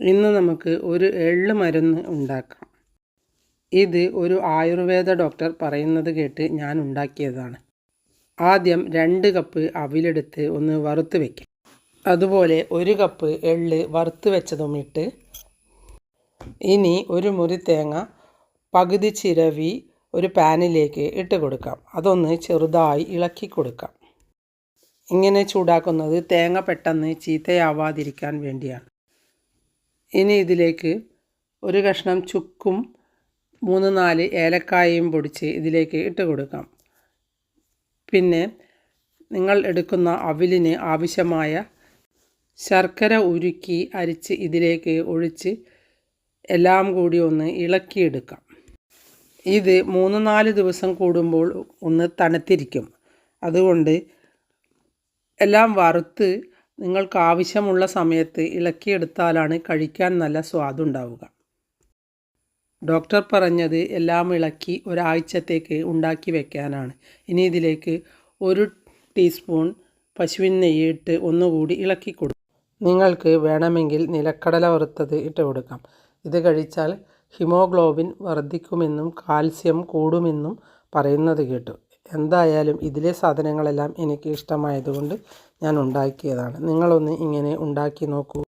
ഇന്ന് നമുക്ക് ഒരു എള്ള് മരുന്ന് ഉണ്ടാക്കാം. ഇത് ഒരു ആയുർവേദ ഡോക്ടർ പറയുന്നത് കേട്ട് ഞാൻ ഉണ്ടാക്കിയതാണ്. ആദ്യം രണ്ട് കപ്പ് അവിലെടുത്ത് ഒന്ന് വറുത്ത് വയ്ക്കാം അതുപോലെ ഒരു കപ്പ് എള്ള് വറുത്ത് വെച്ചതും ഇട്ട് ഇനി ഒരു മുറി തേങ്ങ പകുതി ചിരവി ഒരു പാനിലേക്ക് ഇട്ട് കൊടുക്കാം. അതൊന്ന് ചെറുതായി ഇളക്കി കൊടുക്കാം. ഇങ്ങനെ ചൂടാക്കുന്നത് തേങ്ങ പെട്ടെന്ന് ചീത്തയാവാതിരിക്കാൻ വേണ്ടിയാണ്. ഇനി ഇതിലേക്ക് ഒരു കഷ്ണം ചുക്കും മൂന്ന് നാല് ഏലക്കായയും പൊടിച്ച് ഇതിലേക്ക് ഇട്ട് കൊടുക്കാം. പിന്നെ നിങ്ങൾ എടുക്കുന്ന അവിലിന് ആവശ്യമായ ശർക്കര ഉരുക്കി അരിച്ച് ഇതിലേക്ക് ഒഴിച്ച് എല്ലാം കൂടി ഒന്ന് ഇളക്കിയെടുക്കാം. ഇത് മൂന്ന് നാല് ദിവസം കൂടുമ്പോൾ ഒന്ന് തണുത്തിരിക്കും. അതുകൊണ്ട് എല്ലാം വറുത്ത് നിങ്ങൾക്ക് ആവശ്യമുള്ള സമയത്ത് ഇളക്കിയെടുത്താലാണ് കഴിക്കാൻ നല്ല സ്വാദുണ്ടാവുക ഡോക്ടർ പറഞ്ഞത് എല്ലാം ഇളക്കി ഒരാഴ്ചത്തേക്ക് ഉണ്ടാക്കി വെക്കാനാണ്. ഇനി ഇതിലേക്ക് ഒരു ടീസ്പൂൺ പശുവിൻ നെയ്യ് ഇട്ട് ഒന്നുകൂടി ഇളക്കി കൊടുക്കും. നിങ്ങൾക്ക് വേണമെങ്കിൽ നിലക്കടല വറുത്തത് ഇട്ട് കൊടുക്കാം. ഇത് കഴിച്ചാൽ ഹിമോഗ്ലോബിൻ വർദ്ധിക്കുമെന്നും കാൽസ്യം കൂടുമെന്നും പറയുന്നത് കേട്ടു. എന്തായാലും ഇതിലെ സാധനങ്ങളെല്ലാം എനിക്ക് ഇഷ്ടമായതുകൊണ്ട് ഞാൻ ഉണ്ടാക്കിയതാണ്. നിങ്ങളൊന്ന് ഇങ്ങനെ ഉണ്ടാക്കി നോക്കൂ.